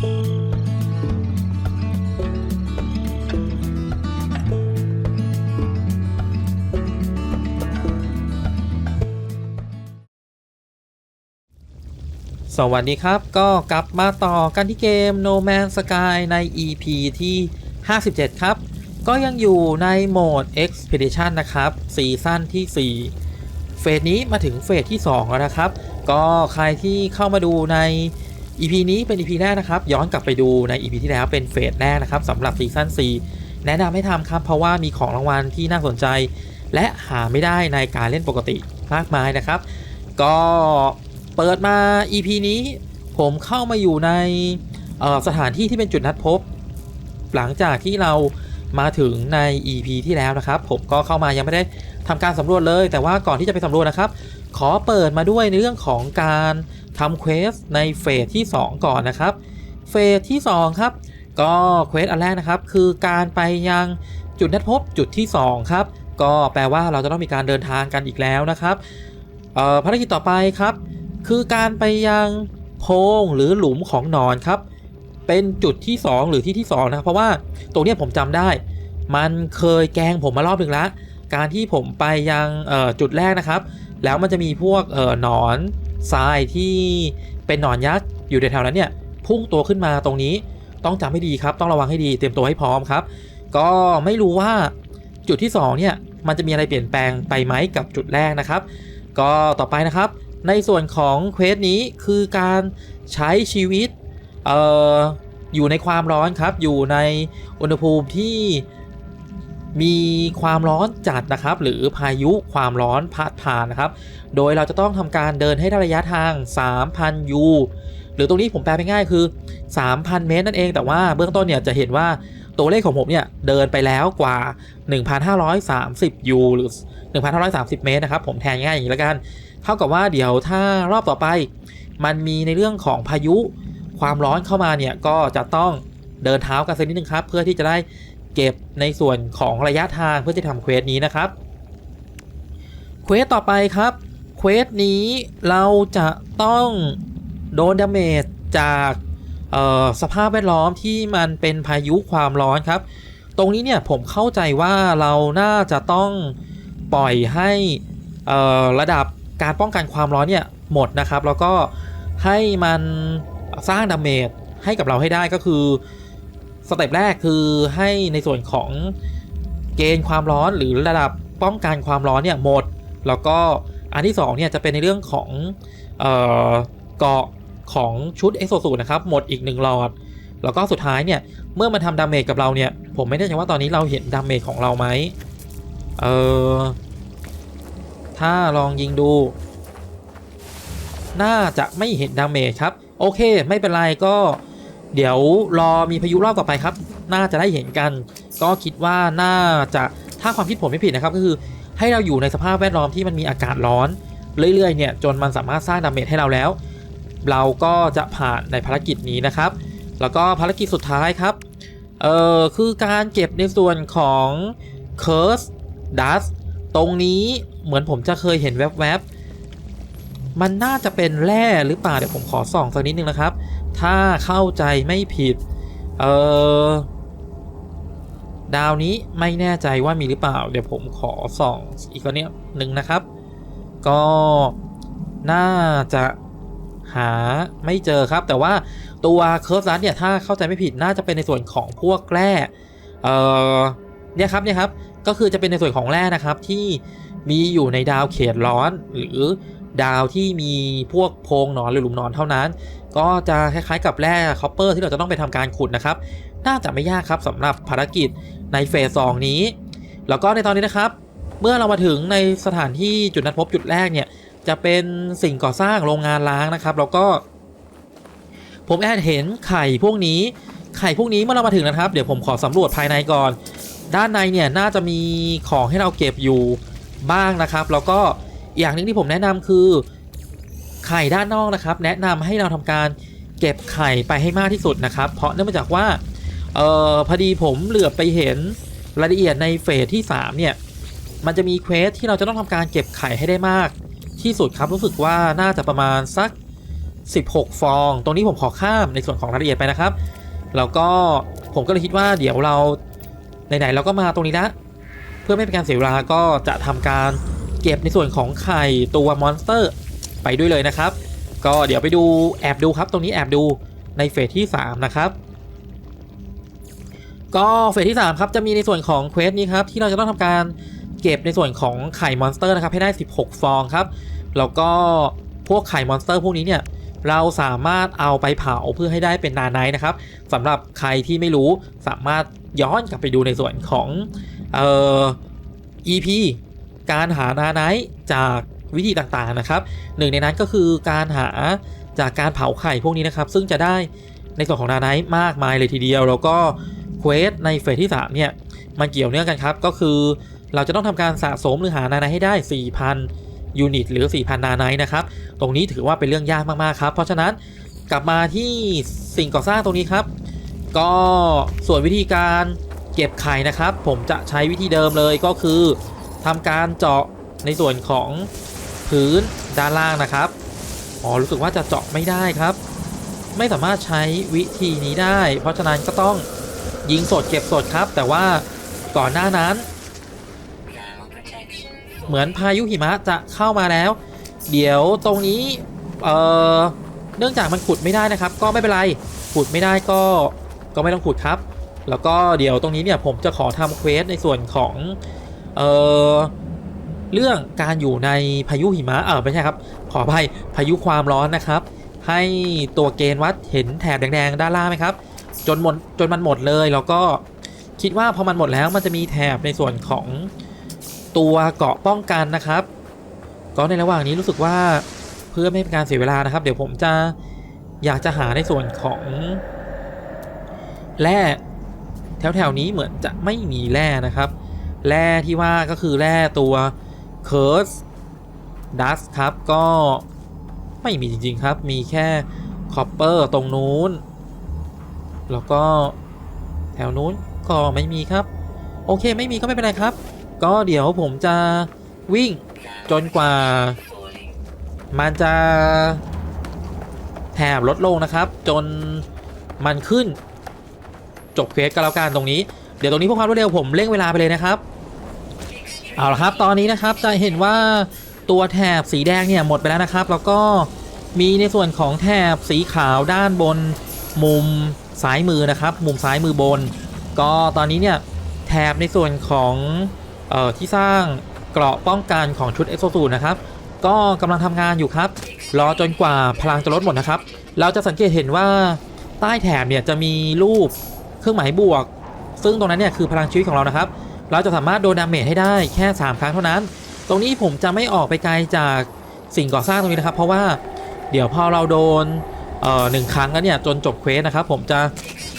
สวัสดีครับ ก็กลับมาต่อกันที่เกม No Man's Sky ใน EP ที่ 57 ครับ ก็ยังอยู่ในโหมด Expedition นะครับซีซั่นที่ 4 เฟสนี้มาถึงเฟสที่ 2 แล้วนะครับ ก็ใครที่เข้ามาดูใน EP นี้เป็น EP แรกนะครับ ย้อนกลับไปดูใน EP ที่แล้วเป็นเฟสแรกนะครับสำหรับซีซั่น4แนะนำให้ทำครับ เพราะว่ามีของรางวัลที่น่าสนใจ และหาไม่ได้ในการเล่นปกติมากมายนะครับ ก็เปิดมา EP นี้ผมเข้ามาอยู่ในสถานที่ที่เป็นจุดนัดพบ หลังจากที่เรามาถึงใน EP ที่แล้วนะครับ ผมก็เข้ามายังไม่ได้ทำการสำรวจเลย แต่ว่าก่อนที่จะไปสำรวจนะครับ ขอเปิดมาด้วยในเรื่องของการ ทำเควสในเฟสที่ 2 ก่อนนะครับ เฟสที่ 2 ครับ ก็เควสอันแรกนะครับคือการไปยังจุดนัดพบจุดที่ 2 ครับ ก็แปลว่าเราจะต้องมีการเดินทางกันอีกแล้วนะครับภารกิจต่อไปครับ คือการไปยังโพงหรือหลุมของนอนครับ เป็นจุดที่ 2 หรือที่ที่2นะครับเพราะว่าตรงนี้ผมจำได้ มันเคยแกงผมมารอบหนึ่งล้วการที่ผมไปยังจุดแรกนะครับ แล้วมันจะมีพวกหนอน ทรายที่เป็นหนอนยักษ์อยู่ในแถวนั้นเนี่ยพุ่งตัวขึ้นมาตรงนี้ต้องจำให้ดีครับ ต้องระวังให้ดีเตรียมตัวให้พร้อมครับ ก็ไม่รู้ว่าจุดที่2เนี่ยมันจะมีอะไรเปลี่ยนแปลงไปไหมกับจุดแรกนะครับ ก็ต่อไปนะครับในส่วนของเควสนี้คือการใช้ชีวิตอออยู่ในความร้อนครับ อยู่ในอุณหภูมิที่ มีความร้อนจัดนะครับ หรือพายุความร้อนพัดผ่านนะครับ โดยเราจะต้องทำการเดินให้ได้ระยะทาง 3,000 ยูหรือตรงนี้ผมแปลไปง่ายคือ 3,000 เมตรนั่นเอง แต่ว่าเบื้องต้นเนี่ยจะเห็นว่าตัวเลขของผมเนี่ยเดินไปแล้วกว่า 1,530 ยูหรือ 1,530 เมตรนะครับ ผมแทนง่ายอย่างนี้แล้วกัน เท่ากับว่าเดี๋ยวถ้ารอบต่อไป มันมีในเรื่องของพายุความร้อนเข้ามาเนี่ยก็จะต้องเดินเท้ากันสักนิดนึงครับ เพื่อที่จะได้ เก็บในส่วนของระยะทางเพื่อจะทำเควสนี้นะครับเควสต่อไปครับเควสนี้เราจะต้องโดนดาเมจจากสภาพแวดล้อมที่มันเป็นพายุความร้อนครับ ตรงนี้เนี่ยผมเข้าใจว่าเราน่าจะต้องปล่อยให้ระดับการป้องกันความร้อนเนี่ยหมดนะครับ แล้วก็ให้มันสร้างดาเมจให้กับเราให้ได้ก็คือ สเต็ปแรกคือให้ในส่วนของเกณฑ์ความร้อนหรือระดับป้องกันความร้อนเนี่ยหมด แล้วก็อันที่สองเนี่ยจะเป็นในเรื่องของเกาะของชุดเอ็กโซสูนะครับหมดอีกหนึ่งหลอด แล้วก็สุดท้ายเนี่ยเมื่อมันทำดาเมจกับเราเนี่ยผมไม่แน่ใจว่าตอนนี้เราเห็นดาเมจของเราไหมเออถ้าลองยิงดู น่าจะไม่เห็นดาเมจครับ โอเค ไม่เป็นไรก็ เดี๋ยวรอมีพายุรอบต่อไปครับ น่าจะได้เห็นกัน ก็คิดว่าน่าจะถ้าความคิดผมไม่ผิดนะครับ ก็คือให้เราอยู่ในสภาพแวดล้อมที่มันมีอากาศร้อน เรื่อยๆเนี่ยจนมันสามารถสร้างดาเมจให้เราแล้ว เราก็จะผ่านในภารกิจนี้นะครับ แล้วก็ภารกิจสุดท้ายครับเอ่อคือการเก็บในส่วนของ Curse Dust ตรงนี้เหมือนผมจะเคยเห็นแวบๆมันน่าจะเป็นแร่หรือเปล่าเดี๋ยวผมขอส่องสักนิดนึงนะครับ ถ้าเข้าใจไม่ผิด เออดาวนี้ไม่แน่ใจว่ามีหรือเปล่า เดี๋ยวผมขอส่องอีกคนเนี้ยหนึ่งนะครับ ก็น่าจะหาไม่เจอครับ แต่ว่าตัวเคิร์ฟซัสเนี่ยถ้าเข้าใจไม่ผิดน่าจะเป็นในส่วนของพวกแร่เออเนี่ยครับเนี่ยครับก็คือจะเป็นในส่วนของแร่นะครับที่มีอยู่ในดาวเขตร้อนหรือดาวที่มีพวกโพรงนอนหรือหลุมนอนเท่านั้น ก็จะคล้ายๆกับแร่คอปเปอร์ที่เราจะต้องไปทำการขุดนะครับ น่าจะไม่ยากครับสำหรับภารกิจในเฟสสองนี้ แล้วก็ในตอนนี้นะครับ เมื่อเรามาถึงในสถานที่จุดนัดพบจุดแรกเนี่ยจะเป็นสิ่งก่อสร้างโรงงานล้างนะครับ แล้วก็ ผมแอบเห็นไข่พวกนี้ ไข่พวกนี้เมื่อเรามาถึงนะครับ เดี๋ยวผมขอสำรวจภายในก่อน ด้านในเนี่ยน่าจะมีของให้เราเก็บอยู่บ้างนะครับ แล้วก็อย่างหนึงที่ผมแนะนำคือ ไข่ด้านนอกนะครับ แนะนำให้เราทำการเก็บไข่ไปให้มากที่สุดนะครับ เพราะเนื่องมาจากว่าเออพอดีผมเหลือบไปเห็นรายละเอียดในเฟสที่ 3 เนี่ย มันจะมีเควสที่เราจะต้องทำการเก็บไข่ให้ได้มาก ที่สุดครับรู้สึกว่าน่าจะประมาณสัก 16 ฟอง ตรงนี้ผมขอข้ามในส่วนของรายละเอียดไปนะครับ แล้วก็ผมก็เลยคิดว่าเดี๋ยวเราไหนๆเราก็มาตรงนี้ละเพื่อไม่เป็นการเสียเวลาก็จะทำการเก็บในส่วนของไข่ตัวมอนสเตอร์ ไปด้วยเลยนะครับ ก็เดี๋ยวไปดูแอบดูครับ ตรงนี้แอบดูในเฟสที่ 3 นะครับ ก็เฟสที่ 3 ครับ จะมีในส่วนของเควสนี้ครับ ที่เราจะต้องทำการเก็บในส่วนของไข่มอนสเตอร์นะครับ ให้ได้ 16 ฟองครับ แล้วก็พวกไข่มอนสเตอร์พวกนี้เนี่ยเราสามารถเอาไปเผาเพื่อให้ได้เป็นนาไนท์นะครับสำหรับใครที่ไม่รู้สามารถย้อนกลับไปดูในส่วนของเอ่อ EP การหานาไนท์จาก วิธีต่างๆนะครับหนึ่งในนั้นก็คือการหาจากการเผาไข่พวกนี้นะครับ ซึ่งจะได้ในส่วนของนาไนท์มากมายเลยทีเดียว แล้วก็เควสในเฟสที่3เนี่ยมันเกี่ยวเนื่องกันครับ ก็คือเราจะต้องทำการสะสมหรือหานาไนท์ให้ได้ 4,000 ยูนิต หรือ 4,000 นาไนท์นะครับ ตรงนี้ถือว่าเป็นเรื่องยากมากๆครับ เพราะฉะนั้นกลับมาที่สิ่งก่อสร้างตรงนี้ครับ ก็ส่วนวิธีการเก็บไข่นะครับ ผมจะใช้วิธีเดิมเลยก็คือทำการเจาะในส่วนของ พื้นด้านล่างนะครับ อ๋อ รู้สึกว่าจะเจาะไม่ได้ครับ ไม่สามารถใช้วิธีนี้ได้ เพราะฉะนั้นก็ต้องยิงสดเก็บสดครับ แต่ว่าก่อนหน้านั้น เหมือนพายุหิมะจะเข้ามาแล้ว เดี๋ยวตรงนี้เอ่อเนื่องจากมันขุดไม่ได้นะครับ ก็ไม่เป็นไรขุดไม่ได้ก็ก็ไม่ต้องขุดครับ แล้วก็เดี๋ยวตรงนี้เนี่ยผมจะขอทำเควสในส่วนของเอ่อ เรื่องการอยู่ในพายุหิมะเออไม่ใช่ครับ ขออภัยพายุความร้อนนะครับ ให้ตัวเกณฑ์วัดเห็นแถบแดงๆด้านล่างไหมครับ จนหมดจนมันหมดเลยแล้วก็คิดว่าพอมันหมดแล้วมันจะมีแถบในส่วนของตัวเกาะป้องกันนะครับ ก็ในระหว่างนี้รู้สึกว่าเพื่อไม่เป็นการเสียเวลานะครับ เดี๋ยวผมจะอยากจะหาในส่วนของแร่แถวๆนี้เหมือนจะไม่มีแร่นะครับ แร่ที่ว่าก็คือแร่ตัว Curse Dust ครับก็ไม่มีจริง ๆ ครับ มีแค่คอปเปอร์ตรงนู้น แล้วก็แถวนู้นก็ไม่มีครับ โอเคไม่มีก็ไม่เป็นไรครับ ก็เดี๋ยวผมจะวิ่งจนกว่า มันจะแถบลดลงนะครับ จนมันขึ้น จบเควสก็แล้วกันตรงนี้ เดี๋ยวตรงนี้เพื่อความรวดเร็วผมเร่งเวลาไปเลยนะครับ เอาละครับ ตอนนี้นะครับจะเห็นว่าตัวแถบสีแดงเนี่ยหมดไปแล้วนะครับ แล้วก็มีในส่วนของแถบสีขาวด้านบนมุมซ้ายมือนะครับ มุมซ้ายมือบน ก็ตอนนี้เนี่ยแถบในส่วนของออที่สร้างเกราะป้องกันของชุดเอ็กโซซูนะครับ ก็กำลังทำงานอยู่ครับ รอจนกว่าพลังจะลดหมดนะครับ เราจะสังเกตเห็นว่าใต้แถบเนี่ยจะมีรูปเครื่องหมายบวก ซึ่งตรงนั้นเนี่ยคือพลังชีวิตของเรานะครับ เราจะสามารถโดนดาเมจให้ได้แค่ 3 ครั้งเท่านั้น ตรงนี้ผมจะไม่ออกไปไกลจากสิ่งก่อสร้างตรงนี้นะครับ เพราะว่าเดี๋ยวพอเราโดนหนึ่งครั้งแล้วเนี่ยจนจบเควสนะครับ ผมจะ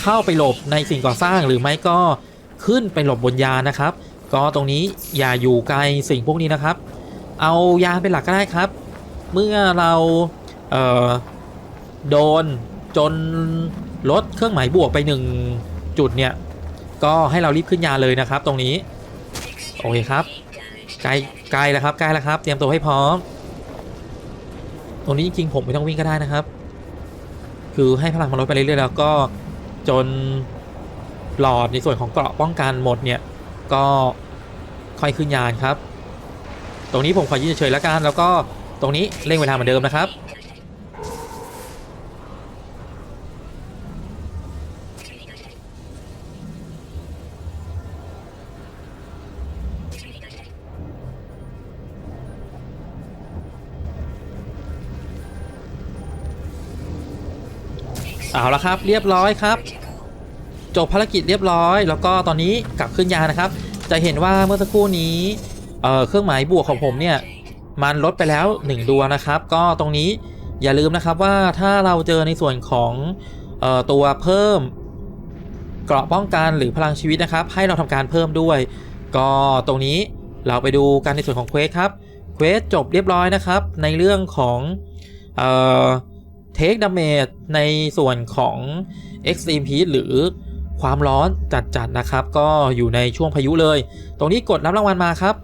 เข้าไปหลบในสิ่งก่อสร้างหรือไม่ก็ขึ้นไปหลบบนยานะครับ ก็ตรงนี้อย่าอยู่ไกลสิ่งพวกนี้นะครับ เอายานเป็นหลักก็ได้ครับ เมื่อเราเโดนจนลดเครื่องหมายบวกไปหนึ่งจุดเนี่ย ก็ให้เรารีบขึ้นยาเลยนะครับ ตรงนี้ โอเคครับใกล้ใกล้แล้วครับใกล้แล้วครับ เตรียมตัวให้พร้อม ตรงนี้จริงๆผมไม่ต้องวิ่งก็ได้นะครับ คือให้พลังมันลดไปเรื่อยๆแล้วก็จนหลอดในส่วนของเกราะป้องกันหมดเนี่ย ก็ค่อยขึ้นยานครับ ตรงนี้ผมขอยืนเฉยๆแล้วกันแล้วก็ตรงนี้เร่งเวลาเหมือนเดิมนะครับ เอาละครับ เรียบร้อยครับ จบภารกิจเรียบร้อย แล้วก็ตอนนี้กลับขึ้นยานะครับ จะเห็นว่าเมื่อสักครู่นี้เเครื่องหมายบวกของผมเนี่ยมันลดไปแล้ว 1 ดวงนะครับ ก็ตรงนี้อย่าลืมนะครับว่าถ้าเราเจอในส่วนของออตัวเพิ่มเกราะป้องกันหรือพลังชีวิตนะครับ ให้เราทำการเพิ่มด้วย ก็ตรงนี้เราไปดูกันในส่วนของเควสครับเควสจบเรียบร้อยนะครับ ในเรื่องของเอ่อ เทคดาเมจในส่วนของ Extreme Heat หรือความร้อนจัดๆนะครับ ก็อยู่ในช่วงพายุเลย ตรงนี้กดรับรางวัลมาครับ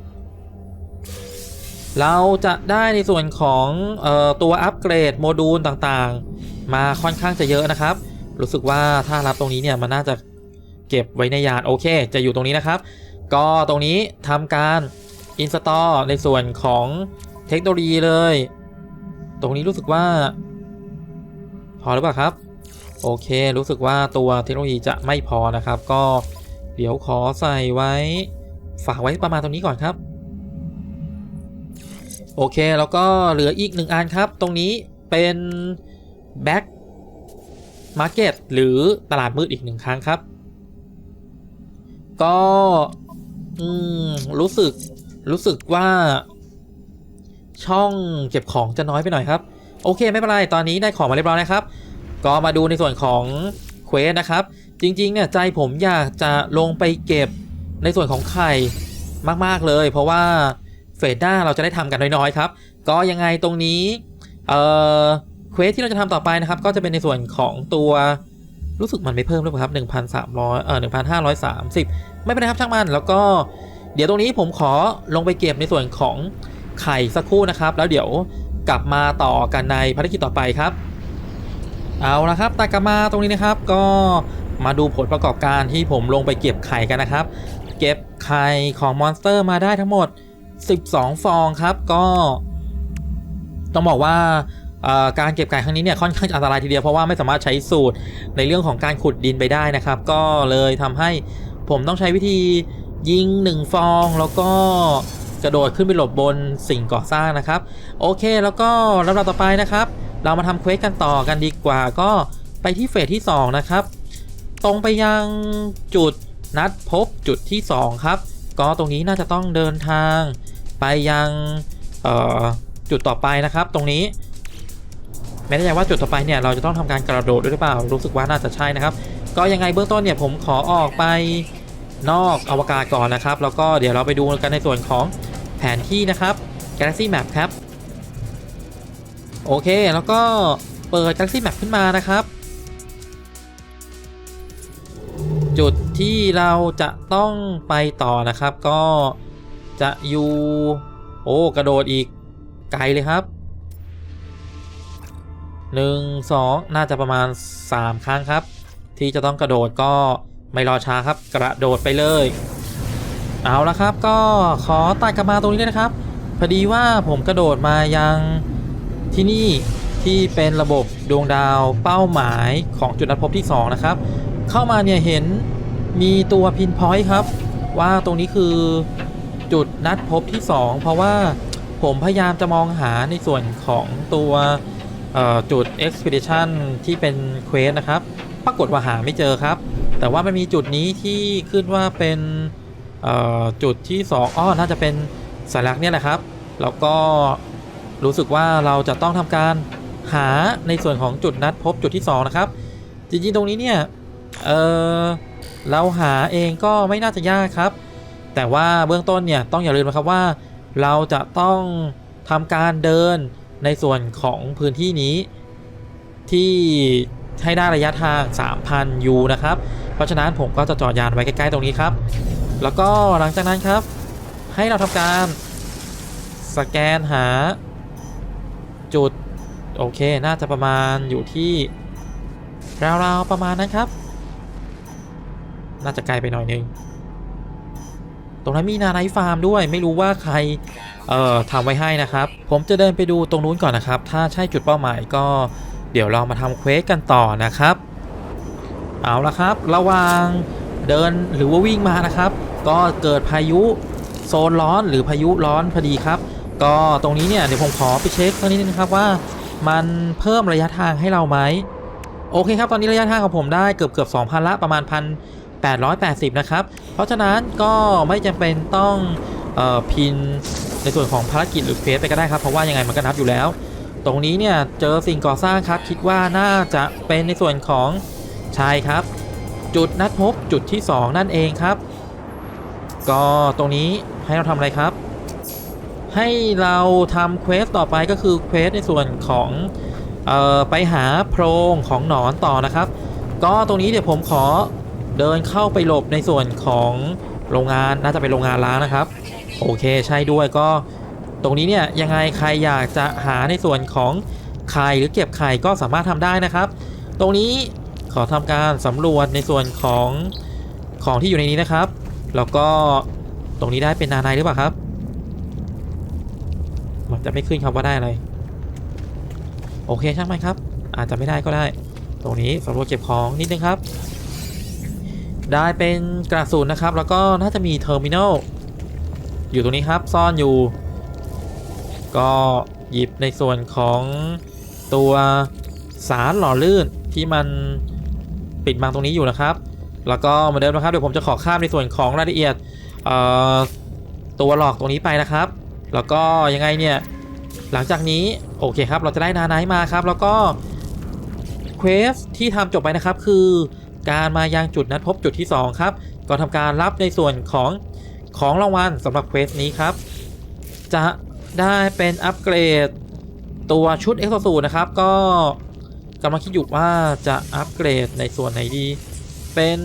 เราจะได้ในส่วนของออตัวอัปเกรดโมดูลต่างๆ มาค่อนข้างจะเยอะนะครับ รู้สึกว่าถ้ารับตรงนี้เนี่ยมันน่าจะเก็บไว้ในยานโอเค จะอยู่ตรงนี้นะครับ ก็ตรงนี้ทำการ install ในส่วนของเทคโนโลยีเลย ตรงนี้รู้สึกว่า อหรือเปล่าครับ โอเค รู้สึกว่าตัวเทคโนโลยีจะไม่พอนะครับ ก็เดี๋ยวขอใส่ไว้ ฝากไว้ประมาณตรงนี้ก่อนครับ โอเค แล้วก็เหลืออีกหนึ่งอันครับ ตรงนี้เป็น Back Market หรือตลาดมืดอีกหนึ่งครั้งครับ ก็รู้สึกรู้สึกว่าช่องเก็บของจะน้อยไปหน่อยครับ โอเคไม่เป็นไรตอนนี้ได้ของมาเรียบร้อยนะครับ ก็มาดูในส่วนของเควสนะครับ จริงๆเนี่ยใจผมอยากจะลงไปเก็บในส่วนของไข่มากๆเลย เพราะว่าเฟสหน้าเราจะได้ทำกันน้อยๆครับ ก็ยังไงตรงนี้เอ่อเควสที่เราจะทำต่อไปนะครับ ก็จะเป็นในส่วนของตัวรู้สึกมันไม่เพิ่มหรือเปล่าครับ1,300เอ่อ1,530 ไม่เป็นไรครับช่างมัน แล้วก็เดี๋ยวตรงนี้ผมขอลงไปเก็บในส่วนของไข่สักครู่นะครับ แล้วเดี๋ยว กลับมาต่อกันในภารกิจต่อไปครับ เอาละครับตัดกลับมาตรงนี้นะครับ ก็มาดูผลประกอบการที่ผมลงไปเก็บไข่กันนะครับ เก็บไข่ของมอนสเตอร์มาได้ทั้งหมด 12 ฟองครับก็ ต้องบอกว่าการเก็บไก่ครั้งนี้เนี่ยค่อนข้างอันตรายทีเดียวเพราะว่าไม่สามารถใช้สูตรในเรื่องของการขุดดินไปได้นะครับ ก็เลยทำให้ผมต้องใช้วิธียิง 1 ฟองแล้วก็ กระโดดขึ้นไปหลบบนสิ่งก่อสร้างนะครับ โอเคแล้วก็ลำดับต่อไปนะครับ เรามาทำเควสกันต่อกันดีกว่าก็ไปที่เฟสที่ 2 นะครับ ตรงไปยังจุดนัดพบจุดที่ 2 ครับ ก็ตรงนี้น่าจะต้องเดินทาง ไปยังเอ่อจุดต่อไปนะครับ ตรงนี้ไม่แน่ใจว่าจุดต่อไปเนี่ยเราจะต้องทำการกระโดดด้วยหรือเปล่ารู้สึกว่าน่าจะใช่นะครับ ก็ยังไงเบื้องต้นเนี่ยผมขอออกไปนอกอวกาศก่อนนะครับ แล้วก็เดี๋ยวเราไปดูกันในส่วนของ แผนที่นะครับ Galaxy Map ครับ โอเค แล้วก็เปิด Galaxy Map ขึ้นมานะครับ จุดที่เราจะต้องไปต่อนะครับ ก็จะอยู่ โอ้ กระโดดอีกไกลเลยครับ 1 2 น่าจะประมาณ 3 ครั้งครับ ที่จะต้องกระโดดก็ไม่รอช้าครับ กระโดดไปเลย เอาละครับก็ขอตัดกลับมาตรงนี้นะครับ พอดีว่าผมกระโดดมายังที่นี่ที่เป็นระบบดวงดาวเป้าหมายของจุดนัดพบที่ 2 นะครับ เข้ามาเนี่ยเห็นมีตัวพินพอยต์ครับ ว่าตรงนี้คือจุดนัดพบที่ 2 เพราะว่าผมพยายามจะมองหาในส่วนของตัวจุด Expedition ที่เป็นเควสนะครับ ปรากฏว่าหาไม่เจอครับ แต่ว่ามันมีจุดนี้ที่ขึ้นว่าเป็น จุดที่ 2อ้อน่าจะเป็นสัญลักษณ์เนี่ยแหละครับ แล้วก็รู้สึกว่าเราจะต้องทำการหาในส่วนของจุดนัดพบจุดที่ 2 นะครับ จริงๆตรงนี้เนี่ยเออเราหาเองก็ไม่น่าจะยากครับ แต่ว่าเบื้องต้นเนี่ยต้องอย่าลืมนะครับว่า เราจะต้องทำการเดินในส่วนของพื้นที่นี้ ที่ให้ได้ระยะทาง 3,000 ยูนะครับ เพราะฉะนั้นผมก็จะจอดยานไว้ใกล้ ๆ ตรงนี้ครับ แล้วก็หลังจากนั้นครับ ให้เราทำการสแกนหาจุด โอเค น่าจะประมาณอยู่ที่ราวๆประมาณนั้นครับ น่าจะไกลไปหน่อยนึง ตรงนั้นมีนาไนฟาร์มด้วย ไม่รู้ว่าใคร เอ่อทำไว้ให้นะครับ ผมจะเดินไปดูตรงนู้นก่อนนะครับ ถ้าใช่จุดเป้าหมายก็เดี๋ยวเรามาทำเควสกันต่อนะครับ เอาละครับ ระว่าง เดินหรือว่าวิ่งมานะครับ ก็เกิดพายุโซนร้อนหรือพายุร้อนพอดีครับ ก็ตรงนี้เนี่ยเดี๋ยวผมขอไปเช็คสักนิดนึงนะครับว่า มันเพิ่มระยะทางให้เราไหมโอเคครับตอนนี้ระยะทางของผมได้เกือบเกือบ2,000ละประมาณ1,880 นะครับ เพราะฉะนั้นก็ไม่จำเป็นต้องออพินในส่วนของภารกิจหรือเควสไปก็ได้ครับ เพราะว่ายังไงมันก็นับอยู่แล้ว ตรงนี้เนี่ยเจอสิ่งก่อสร้างครับ คิดว่าน่าจะเป็นในส่วนของใช่ครับ จุดนัดพบจุดที่ 2 นั่นเองครับ ก็ตรงนี้ให้เราทำอะไรครับ ให้เราทำเควสต่อไปก็คือเควสในส่วนของออไปหาโพรงของหนอนต่อนะครับ ก็ตรงนี้เดี๋ยวผมขอเดินเข้าไปหลบในส่วนของโรงงานน่าจะเป็นโรงงานล้างนะครับ โอเคใช่ด้วยก็ตรงนี้เนี่ยยังไงใครอยากจะหาในส่วนของไข่หรือเก็บไข่ก็สามารถทำได้นะครับ ตรงนี้ ขอทำการสำรวจในส่วนของของที่อยู่ในนี้นะครับ แล้วก็ตรงนี้ได้เป็นนาไนหรือเปล่าครับ มันจะไม่ขึ้นครับว่าได้อะไร โอเคช่างมันครับ อาจจะไม่ได้ก็ได้ ตรงนี้สำรวจเก็บของนิดนึงครับ ได้เป็นกระสุนนะครับ แล้วก็น่าจะมีเทอร์มินอลอยู่ตรงนี้ครับ ซ่อนอยู่ ก็หยิบในส่วนของตัวสารหล่อลื่นที่มัน ปิดบังตรงนี้อยู่นะครับ แล้วก็เหมือนเดิมนะครับเดี๋ยวผมจะขอข้ามในส่วนของรายละเอียดตัวหลอกตรงนี้ไปนะครับ แล้วก็ยังไงเนี่ยหลังจากนี้โอเคครับ เราจะได้นาไนท์มาครับ แล้วก็เควสที่ทำจบไปนะครับคือการมายังจุดนัดพบจุดที่ 2 ครับ ก็ทำการรับในส่วนของของรางวัลสำหรับเควสนี้ครับ จะได้เป็นอัปเกรดตัวชุดเอ็กซ์สูนะครับ ก็ กำลังคิดอยู่ว่าจะอัปเกรดในส่วนไหนดี เป็น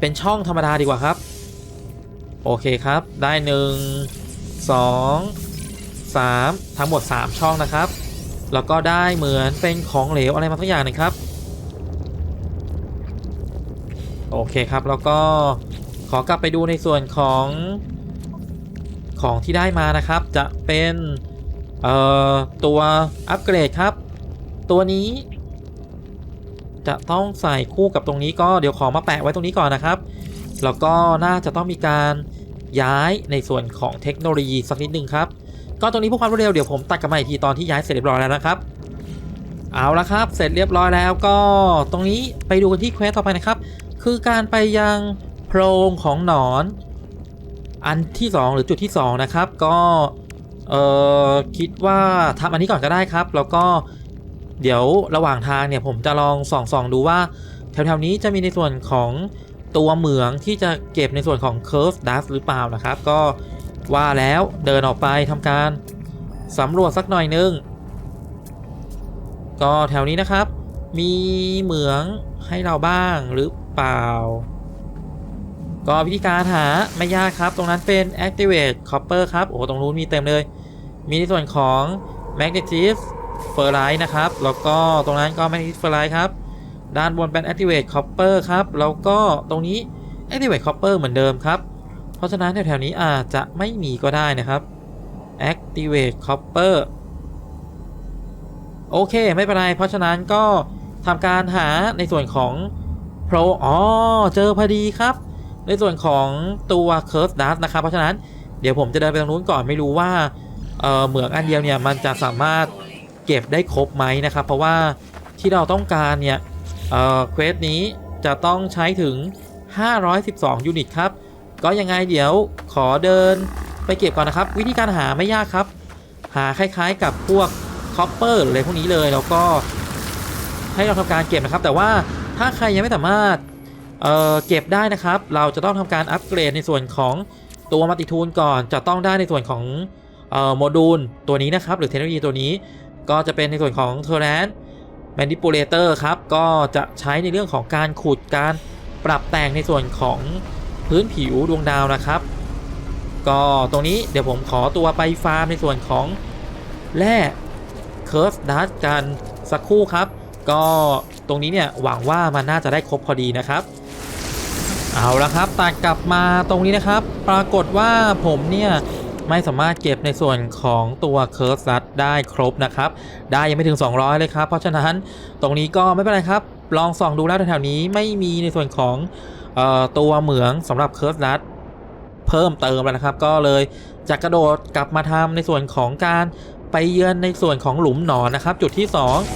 เป็นช่องธรรมดาดีกว่าครับ โอเคครับ ได้1 2 3ทั้งหมด 3 ช่องนะครับ แล้วก็ได้เหมือนเป็นของเหลวอะไรมาสักอย่างนึงครับ โอเคครับ แล้วก็ขอกลับไปดูในส่วนของของที่ได้มานะครับ จะเป็น เอ่อ ตัวอัปเกรดครับ ตัวนี้ จะต้องใส่คู่กับตรงนี้ก็เดี๋ยวขอมาแปะไว้ตรงนี้ก่อนนะครับ แล้วก็น่าจะต้องมีการย้ายในส่วนของเทคโนโลยีสักนิดนึงครับ ก็ตรงนี้พื่อความรวดเร็วเดี๋ยวผมตัดกลับมาอีกทีตอนที่ย้ายเสร็จเรียบร้อยแล้วนะครับ เอาละครับ เสร็จเรียบร้อยแล้วก็ตรงนี้ไปดูกันที่เควสต่อไปนะครับ คือการไปยังโพรงของหนอน อันที่ 2 หรือจุดที่ 2 นะครับ ก็เออคิดว่าทำอันนี้ก่อนก็ได้ครับ แล้วก็ เดี๋ยวระหว่างทางเนี่ยผมจะลองส่องส่องดูว่า แถวๆนี้จะมีในส่วนของตัวเหมืองที่จะเก็บในส่วนของ Curve Dust หรือเปล่านะครับ ก็ว่าแล้วเดินออกไปทำการสำรวจสักหน่อยนึง ก็แถวนี้นะครับ มีเหมืองให้เราบ้างหรือเปล่า ก็วิธีการหาไม่ยากครับ ตรงนั้นเป็น activate copper ครับ โอ้โหตรงนู้นมีเต็มเลย มีในส่วนของ magnetic ferrite นะครับ แล้วก็ตรงนั้นก็ magnetic ferrite ครับ ด้านบนเป็น activate copper ครับ แล้วก็ตรงนี้ activate copper เหมือนเดิมครับ เพราะฉะนั้นแถวๆนี้อาจจะไม่มีก็ได้นะครับ activate copper โอเค ไม่เป็นไร เพราะฉะนั้นก็ทำการหาในส่วนของ Pro อ๋อ เจอพอดีครับ ในส่วนของตัว Curve Dust นะครับ เพราะฉะนั้นเดี๋ยวผมจะเดินไปตรงนู้นก่อนไม่รู้ว่าเอ่อเหมืองอันเดียวเนี่ยมันจะสามารถ เก็บได้ครบไหมนะครับ เพราะว่าที่เราต้องการเนี่ยเอ่อเควสนี้จะต้องใช้ถึง 512 ยูนิตครับ ก็ยังไงเดี๋ยวขอเดินไปเก็บก่อนนะครับ วิธีการหาไม่ยากครับ หาคล้ายๆกับพวกคอปเปอร์อะไรพวกนี้เลยแล้วก็ให้เราทำการเก็บนะครับ แต่ว่าถ้าใครยังไม่สามารถเอ่อเก็บได้นะครับ เราจะต้องทำการอัปเกรดในส่วนของตัวมัลติทูลก่อน จะต้องได้ในส่วนของเอ่อโมดูลตัวนี้นะครับ หรือเทคโนโลยีตัวนี้ ก็จะเป็นในส่วนของ t o r r e n t Manipulator ครับ ก็จะใช้ในเรื่องของการขุดการปรับแต่งในส่วนของพื้นผิวดวงดาวนะครับ ก็ตรงนี้เดี๋ยวผมขอตัวไปฟาร์มในส่วนของแร่ Curve Dust กันสักครู่ครับ ก็ตรงนี้เนี่ยหวังว่ามันน่าจะได้ครบพอดีนะครับเอาละครับตัดกลับมาตรงนี้นะครับ ปรากฏว่าผมเนี่ย ไม่สามารถเก็บในส่วนของตัว Curve Dust ได้ครบนะครับ ได้ยังไม่ถึง 200 เลยครับ เพราะฉะนั้นตรงนี้ก็ไม่เป็นไรครับ ลองส่องดูแล้วแถวๆนี้ไม่มีในส่วนของออตัวเหมืองสำหรับ Curve Dust เพิ่มเติมแล้วนะครับ ก็เลยจะกระโดดกลับมาทำในส่วนของการไปเยือนในส่วนของหลุมหนอนนะครับ จุดที่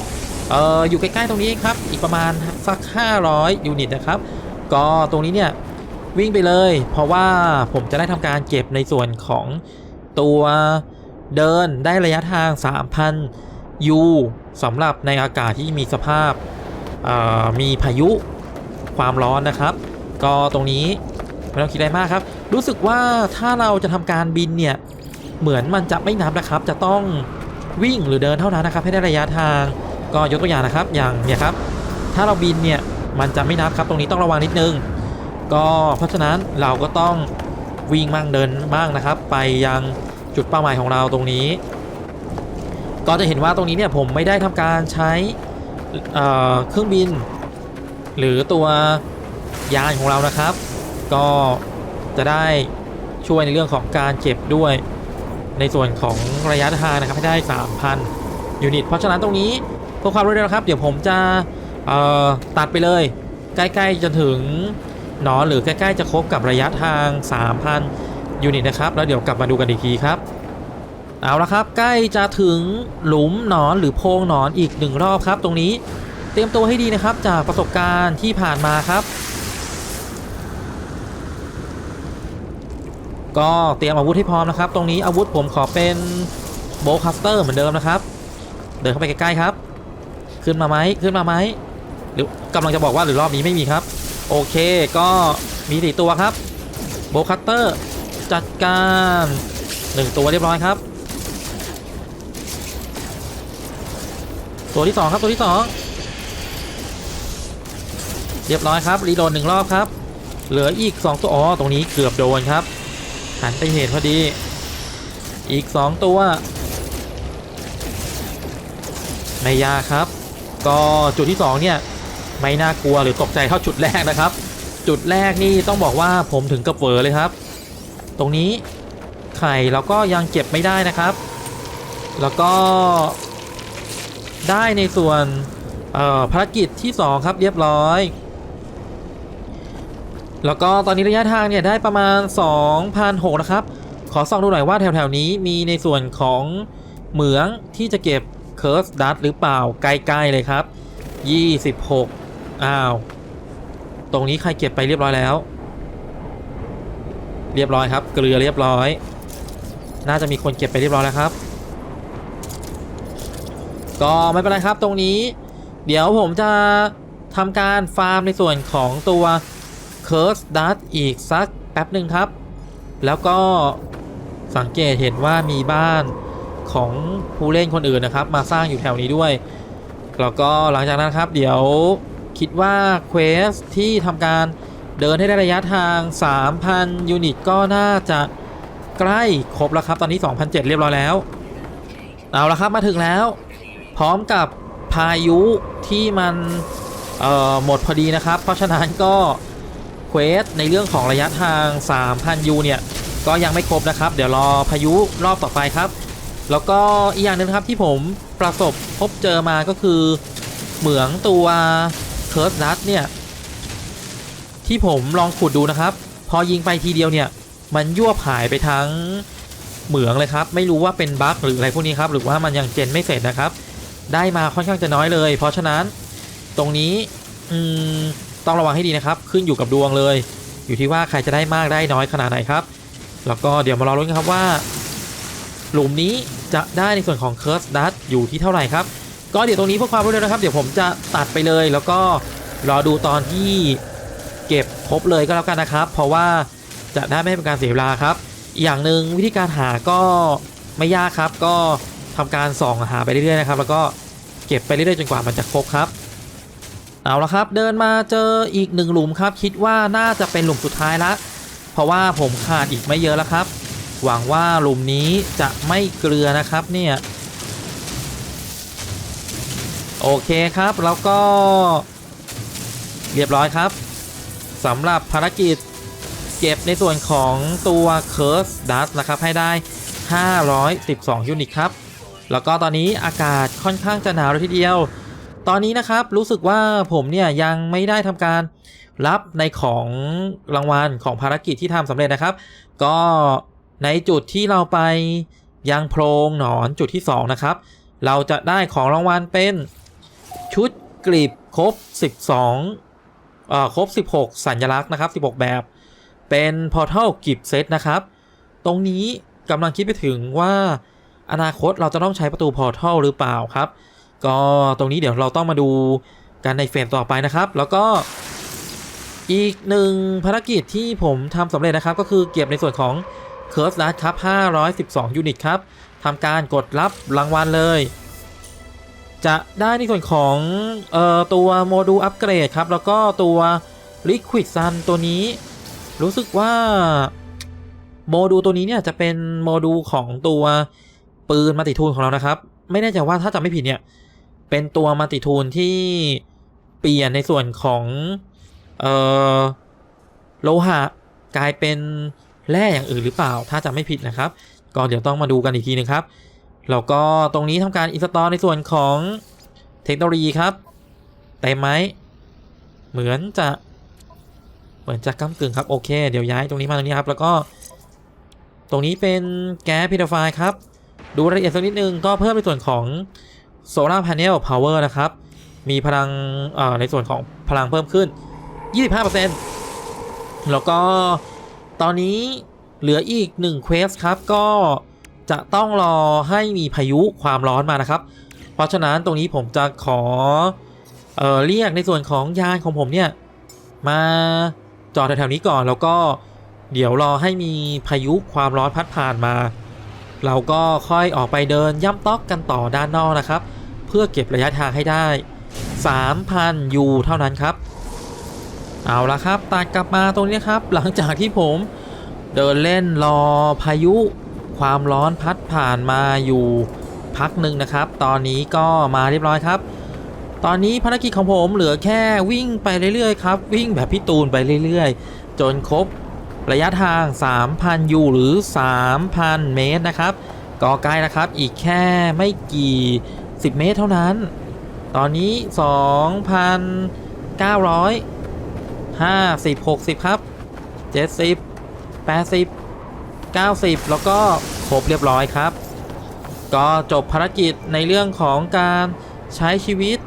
2เอ่ออยู่ใกล้ๆตรงนี้เองครับ อีกประมาณสัก 500 ยูนิตนะครับ ก็ตรงนี้เนี่ยวิ่งไปเลย เพราะว่าผมจะได้ทำการเก็บในส่วนของ ตัวเดินได้ระยะทาง 3,000 ยูสำหรับในอากาศที่มีสภาพมีพายุความร้อนนะครับ ก็ตรงนี้ไม่ต้องคิดอะไรมากครับ รู้สึกว่าถ้าเราจะทำการบินเนี่ยเหมือนมันจะไม่นับนะครับ จะต้องวิ่งหรือเดินเท่านั้นนะครับ ให้ได้ระยะทางก็ยกตัวอย่างนะครับอย่างเนี่ยครับ ถ้าเราบินเนี่ยมันจะไม่นับครับ ตรงนี้ต้องระวังนิดนึง ก็เพราะฉะนั้นเราก็ต้อง วิ่งมั่งเดินบ้างนะครับ ไปยังจุดเป้าหมายของเราตรงนี้ ก็จะเห็นว่าตรงนี้เนี่ยผมไม่ได้ทำการใช้เเครื่องบิน หรือตัวยานของเรานะครับ ก็จะได้ช่วยในเรื่องของการเก็บด้วยในส่วนของระยะทางนะครับให้ได้ 3,000 ยูนิต เพราะฉะนั้นตรงนี้เพื่อความรวดเร็วนะครับ เดี๋ยวผมจะตัดไปเลย ใกล้ๆจะถึง นอนหรือใกล้ๆจะครบกับระยะทาง 3,000 ยูนิตนะครับ แล้วเดี๋ยวกลับมาดูกันอีกทีครับ เอาละครับใกล้จะถึงหลุมหนอนหรือโพรงหนอนอีกหนึ่งรอบครับ ตรงนี้เตรียมตัวให้ดีนะครับจากประสบการณ์ที่ผ่านมาครับ ก็เตรียมอาวุธให้พร้อมนะครับ ตรงนี้อาวุธผมขอเป็นโบคัสเตอร์เหมือนเดิมนะครับ เดินเข้าไปใกล้ๆครับ ขึ้นมาไหมขึ้นมาไหมหรือกำลังจะบอกว่าหรือรอบนี้ไม่มีครับ โอเคก็มีสี่ตัวครับโบคัตเตอร์จัดการหนึ่งตัวเรียบร้อยครับ ตัวที่สองครับตัวที่สองเรียบร้อยครับรีโหลหนึ่งรอบครับ เหลืออีก2ตัวอ๋อตรงนี้เกือบโดนครับหันไปเห็นพอดี อีก2ตัวไม่ยากครับ ก็จุดที่2เนี่ย ไม่น่ากลัวหรือตกใจเท่าจุดแรกนะครับ จุดแรกนี่ต้องบอกว่าผมถึงกับเวอร์เลยครับ ตรงนี้ไข่เราก็ยังเก็บไม่ได้นะครับ แล้วก็ได้ในส่วนภารกิจที่ 2 ครับเรียบร้อย แล้วก็ตอนนี้ระยะทางเนี่ยได้ประมาณ2,600นะครับ ขอส่องดูหน่อยว่าแถวๆนี้มีในส่วนของเหมืองที่จะเก็บเคิร์สดัตหรือเปล่าใกล้ๆเลยครับ 26 อ้าว ตรงนี้ใครเก็บไปเรียบร้อยแล้ว เรียบร้อยครับ เกลือเรียบร้อย น่าจะมีคนเก็บไปเรียบร้อยแล้วครับ ก็ไม่เป็นไรครับตรงนี้ เดี๋ยวผมจะทำการฟาร์มในส่วนของตัว Curse Dust อีกสักแป๊บหนึ่งครับ แล้วก็สังเกตเห็นว่ามีบ้านของผู้เล่นคนอื่นนะครับ มาสร้างอยู่แถวนี้ด้วย แล้วก็หลังจากนั้นครับ เดี๋ยว คิดว่าเควสที่ทำการเดินให้ได้ระยะทาง 3,000 ยูนิตก็น่าจะใกล้ครบแล้วครับ ตอนนี้ 2,007 เรียบร้อยแล้ว เอาละครับมาถึงแล้ว พร้อมกับพายุที่มันหมดพอดีนะครับ เพราะฉะนั้นก็เควสในเรื่องของระยะทาง 3,000 ยูเนี่ย ก็ยังไม่ครบนะครับ เดี๋ยวรอพายุรอบต่อไปครับ แล้วก็อีกอย่างหนึงนะครับที่ผมประสบพบเจอมาก็คือเหมืองตัว เคิร์สดัตเนี่ย ที่ผมลองขุดดูนะครับ พอยิงไปทีเดียวเนี่ย มันยั่วผายไปทั้งเหมืองเลยครับ ไม่รู้ว่าเป็นบั๊กหรืออะไรพวกนี้ครับ หรือว่ามันยังเจนไม่เสร็จนะครับ ได้มาค่อนข้างจะน้อยเลย เพราะฉะนั้นตรงนี้อืมต้องระวังให้ดีนะครับ ขึ้นอยู่กับดวงเลย อยู่ที่ว่าใครจะได้มากได้น้อยขนาดไหนครับ แล้วก็เดี๋ยวมารอรุ้นกันครับว่า หลุมนี้จะได้ในส่วนของ Curse Dust อยู่ที่เท่าไหร่ครับ ก็เดี๋ยวตรงนี้เพื่อความรวดเร็วนะครับ เดี๋ยวผมจะตัดไปเลย แล้วก็รอดูตอนที่เก็บครบเลยก็แล้วกันนะครับ เพราะว่าจะได้ไม่เป็นการเสียเวลาครับอีกอย่างหนึ่งวิธีการหาก็ไม่ยากครับ ก็ทำการส่องหาไปเรื่อยๆนะครับ แล้วก็เก็บไปเรื่อยๆจนกว่ามันจะครบครับ เอาละครับเดินมาเจออีกหนึ่งหลุมครับ คิดว่าน่าจะเป็นหลุมสุดท้ายละ เพราะว่าผมขาดอีกไม่เยอะแล้วครับ หวังว่าหลุมนี้จะไม่เกลือนะครับเนี่ย โอเคครับแล้วก็เรียบร้อยครับสำหรับภารกิจเก็บในส่วนของตัว Curse Dust นะครับ ให้ได้ 512 ยูนิตครับ แล้วก็ตอนนี้อากาศค่อนข้างจะหนาวเลยทีเดียว ตอนนี้นะครับรู้สึกว่าผมเนี่ยยังไม่ได้ทำการรับในของรางวัลของภารกิจที่ทำสำเร็จนะครับ ก็ในจุดที่เราไปยังโพรงหนอนจุดที่ 2 นะครับ เราจะได้ของรางวัลเป็น ชุดกลีบครบ 12เอ่อครบ 16 สัญลักษณ์นะครับ 16 แบบ เป็น Portal กิบเซตนะครับ ตรงนี้กำลังคิดไปถึงว่าอนาคตเราจะต้องใช้ประตู Portal หรือเปล่าครับ ก็ตรงนี้เดี๋ยวเราต้องมาดูกันในเฟรมต่อไปนะครับ แล้วก็อีกหนึ่งภารกิจที่ผมทำสำเร็จนะครับ ก็คือเก็บในส่วนของ Curse Dust ครับ 512 ยูนิตครับทำการกดรับรางวัลเลย จะได้ในส่วนของเอ่อตัวโมดูลอัปเกรดครับ แล้วก็ตัว Liquid Sun ตัวนี้ รู้สึกว่าโมดูลตัวนี้เนี่ยจะเป็นโมดูลของตัวปืนมัลติทูลของเรานะครับ ไม่แน่ใจว่าถ้าจำไม่ผิดเนี่ย เป็นตัวมัลติทูลที่เปลี่ยนในส่วนของเอ่อโลหะกลายเป็นแร่อย่างอื่นหรือเปล่า ถ้าจำไม่ผิดนะครับ ก็เดี๋ยวต้องมาดูกันอีกทีหนึงครับ แล้วก็ตรงนี้ทำการอินสตอลในส่วนของเทคโนโลยีครับเต็มไหมเหมือนจะเหมือนจะก้ากึ่งครับ โอเค เดี๋ยวย้ายตรงนี้มาตรงนี้ครับ แล้วก็ ตรงนี้เป็นแก๊สพิทไฟครับ ดูรายละเอียดสักนิดนึงก็เพิ่มในส่วนของโซลาร์พา n เนลพาวเวอร์นะครับ มีพลังในส่วนของพลังเพิ่มขึ้น 25%แล้วก็ตอนนี้เหลืออีก 1 เควสครับ ก็ จะต้องรอให้มีพายุความร้อนมานะครับ เพราะฉะนั้นตรงนี้ผมจะขอเอ่อเรียกในส่วนของยานของผมเนี่ย มาจอดแถวๆนี้ก่อนแล้วก็เดี๋ยวรอให้มีพายุความร้อนพัดผ่านมา เราก็ค่อยออกไปเดินย่ำต๊อกกันต่อด้านนอกนะครับ เพื่อเก็บระยะทางให้ได้ 3,000 ยูเท่านั้นครับ เอาละครับตัดกลับมาตรงนี้ครับ หลังจากที่ผมเดินเล่นรอพายุ ความร้อนพัดผ่านมาอยู่พักหนึ่งนะครับ ตอนนี้ก็มาเรียบร้อยครับ ตอนนี้ภารกิจของผมเหลือแค่วิ่งไปเรื่อยๆครับ วิ่งแบบพี่ตูนไปเรื่อยๆ จนครบระยะทาง 3,000 ยูหรือ 3,000 เมตรนะครับ ก็ใกล้นะครับ อีกแค่ไม่กี่ 10 เมตรเท่านั้น ตอนนี้ 2,900 50 60 ครับ 70 80 90 แล้วก็ครบเรียบร้อยครับ ก็จบภารกิจในเรื่องของการใช้ชีวิต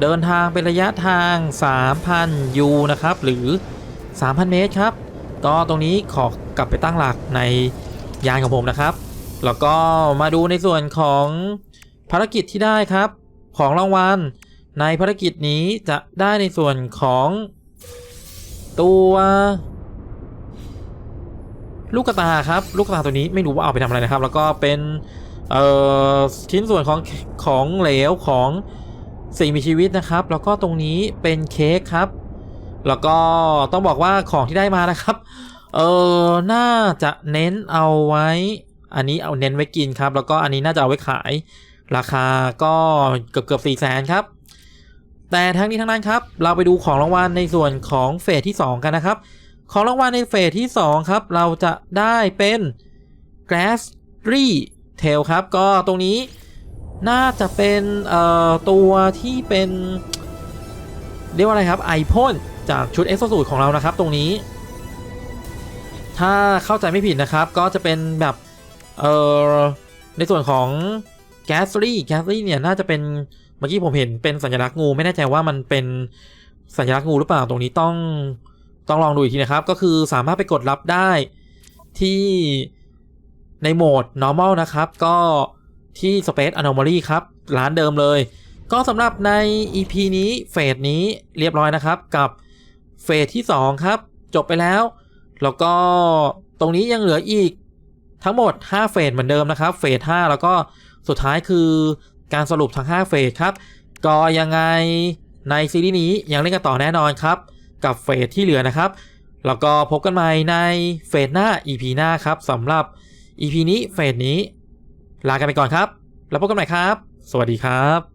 เดินทางเป็นระยะทาง 3,000 ยูนะครับ หรือ 3,000 เมตรครับ ก็ตรงนี้ขอกลับไปตั้งหลักในยานของผมนะครับ แล้วก็มาดูในส่วนของภารกิจที่ได้ครับ ของรางวัลในภารกิจนี้จะได้ในส่วนของตัว ลูกตาครับ ลูกตาตัวนี้ไม่รู้ว่าเอาไปทำอะไรนะครับ แล้วก็เป็นเอ่อชิ้นส่วนของของเหลวของสิ่งมีชีวิตนะครับ แล้วก็ตรงนี้เป็นเค้กครับ แล้วก็ต้องบอกว่าของที่ได้มานะครับ เออน่าจะเน้นเอาไว้ อันนี้เอาเน้นไว้กินครับ แล้วก็อันนี้น่าจะเอาไว้ขาย ราคาก็เกือบเกือบสี่แสนครับ แต่ทั้งนี้ทั้งนั้นครับ เราไปดูของรางวัลในส่วนของเฟสที่ 2 กันนะครับ ของรางวัลในเฟสที่ 2 ครับ เราจะได้เป็น Grass r e Tail ครับ ก็ตรงนี้น่าจะเป็นเอ่อตัวที่เป็น เรียกว่าอะไรครับไอพ่นจากชุด e x o s u i t ของเรานะครับตรงนี้ ถ้าเข้าใจไม่ผิดนะครับ ก็จะเป็นแบบเอ่อในส่วนของแกสลี่แกสลี่เนี่ยน่าจะเป็นเมื่อกี้ผมเห็นเป็นสัญลักษณ์งู ไม่แน่ใจว่ามันเป็นสัญลักษณ์งูหรือเปล่าตรงนี้ต้อง ต้องลองดูอีกทีนะครับ ก็คือสามารถไปกดรับได้ที่ในโหมด normal นะครับ ก็ที่ space anomaly ครับร้านเดิมเลย ก็สำหรับใน EP นี้เฟสนี้เรียบร้อยนะครับ กับเฟสที่ 2 ครับ จบไปแล้ว แล้วก็ตรงนี้ยังเหลืออีกทั้งหมด 5 เฟสเหมือนเดิมนะครับ เฟส 5 แล้วก็สุดท้ายคือการสรุปทั้ง 5 เฟสครับ ก็ยังไงในซีรีส์นี้ยังเล่นกันต่อแน่นอนครับ กับเฟสที่เหลือนะครับ แล้วก็พบกันใหม่ในเฟสหน้า EP หน้าครับสำหรับ EP นี้เฟสนี้ ลากันไปก่อนครับ แล้วพบกันใหม่ครับ สวัสดีครับ